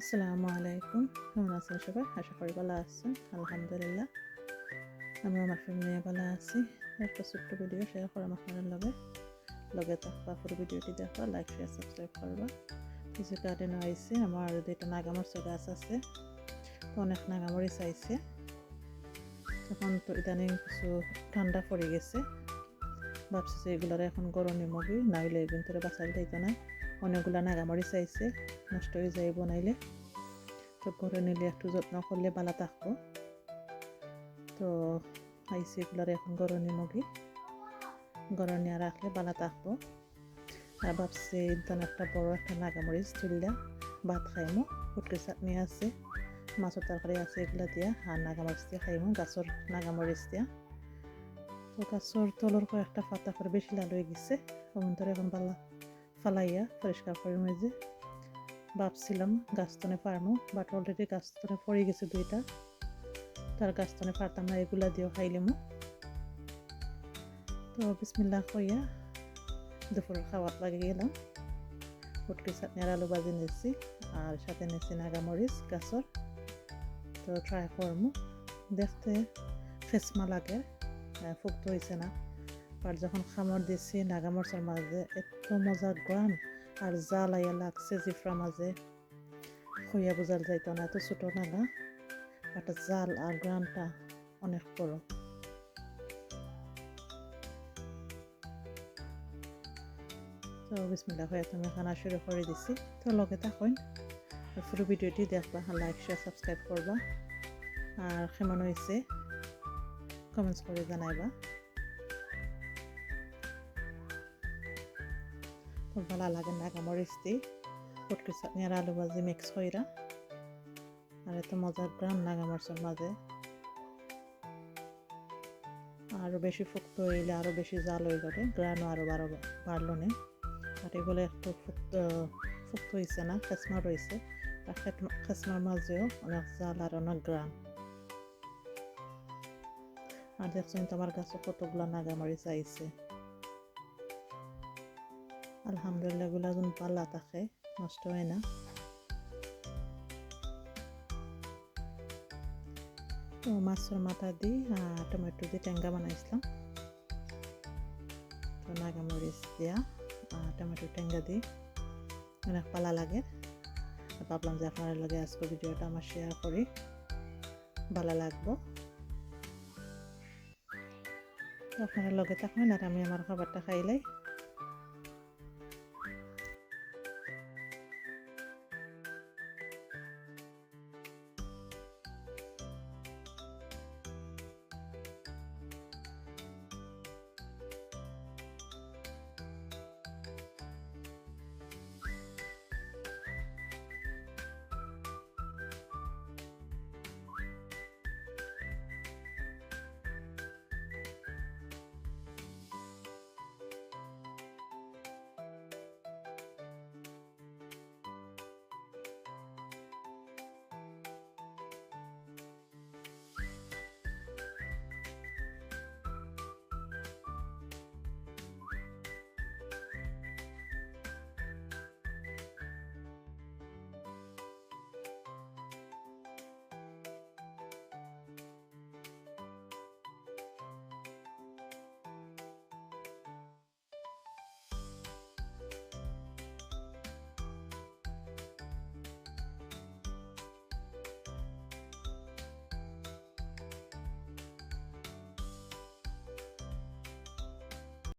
আসসালামু আলাইকুম। কেমন আছেন সবাই? আশা করি ভালো আছেন। আলহামদুলিল্লাহ। আমি আমার ফ্যামিলি ভালো আছি। একটা ছোট্ট ভিডিও শেয়ার করাম আপনাদের লগে। লগে থাকবা, পুরো ভিডিওটি দেখবা লাইক শেয়ার সাবস্ক্রাইব করবা। কিছু গার্ডেন আইছে, আমার দুইটা নাগামরিচ গাছ আছে। তো অনেক নাগামরিচ আইছে তখন তো ইদানিং কিছু ঠান্ডা পড়ে গেছে। ভাবছি যে এগুলোর এখন গরম নিমগি না হইলে এগুলো তোরে বাঁচাই দিত না অনেকগুলা নাগামরিচ আইছে নষ্ট হয়ে যায় বনাইলে তো করে নিলে একটু যত্ন করলে ভালো থাকব। তো আইসি এগুলোর এখন গরনি মগি গরনিয়া রাখলে ভালো থাকব। আর ভাবছি ইদান একটা বড় একটা নাগামরিচ তুললা ভাত খাইমো, ফুটকি চাটনি আছে, মাছের তরকারি আছে এগুলা দিয়া, আর নাগামরিচ দিয়ে খাইমো, গাছর নাগামরিচ দিয়া। তো গাছর তলর কয়েকটা পাতা করে বেশি লাল হয়ে গেছে অমন্তরে এখন ভালো ফালাইয়া পরিষ্কার করে মেজে ভাবছিলাম গাছতনে পারমো বাট অলরেডি গাছতনে পড়ে গেছে দুইটা। তার গাছতনে পারতাম না, এগুলা দিয়েও খাইলামো। তো বিসমিল্লা কইয়া দুপুর খাওয়ার লাগে গেলাম। ফুটকি চাটনি আর আলু ভাজি নিয়েছি, আর সাথে নিয়েছি নাগামরিচ গাছর তো ট্রাই করমু। দেখতে ফেসমা লাগে ফুক্ত হয়েছে না। আর যখন খামর দিছি নাগামরচার মাঝে এত মজা গ্রাম আর জাল আইয়া লাগছে জিফরা মাঝে। হইয়া বোঝাল যাইতো না, এত ছোট নাগা। একটা জাল আর গ্রামটা অনেক বড়। তো বিসমিল্লা হয়ে তুমি খানা শুরু করে দিছি। তো লগে থাকুন। পুরো ভিডিওটি দেখবা লাইক শেয়ার সাবস্ক্রাইব করবা। আর কেমন হয়েছে কমেন্টস করে জানাইবা। খুব ভালো লাগে নাগামরিচ দি ফুটকি চাটনি আর আলু ভাজি মিক্স কইরা আর এত মজার গ্রাম নাগামরিচের মাঝে আরও বেশি ফুক্ত হইলে আরও বেশি জাল হয়ে যাবে গ্রানও আরও বারো বাড়লো নে আর এগুলো একটু ফুক্ত ফুক্ত হয়েছে না খেসমা রয়েছে আর খেসমার মাঝেও অনেক জাল আর অনেক গ্রাম আর দেখছেন তো আমার গাছে কতগুলো নাগামরিচ আইছে আলহামদুলিল্লাহ যখন পাল্লা থাকে নষ্ট হয় না। তো মাছের মাথা দি টমেটো দিয়ে টেঙ্গা বানাইছিলাম। তো নাগামরিচ দিয়া আর টমেটো টেঙ্গা দি অনেক পালা লাগে। ভাবলাম যে আপনার লগে আজকে ভিডিওটা আমার শেয়ার করি। ভালো লাগবো। আপনারা লগে থাকবেন আর আমি আমার খাবারটা খাইলাই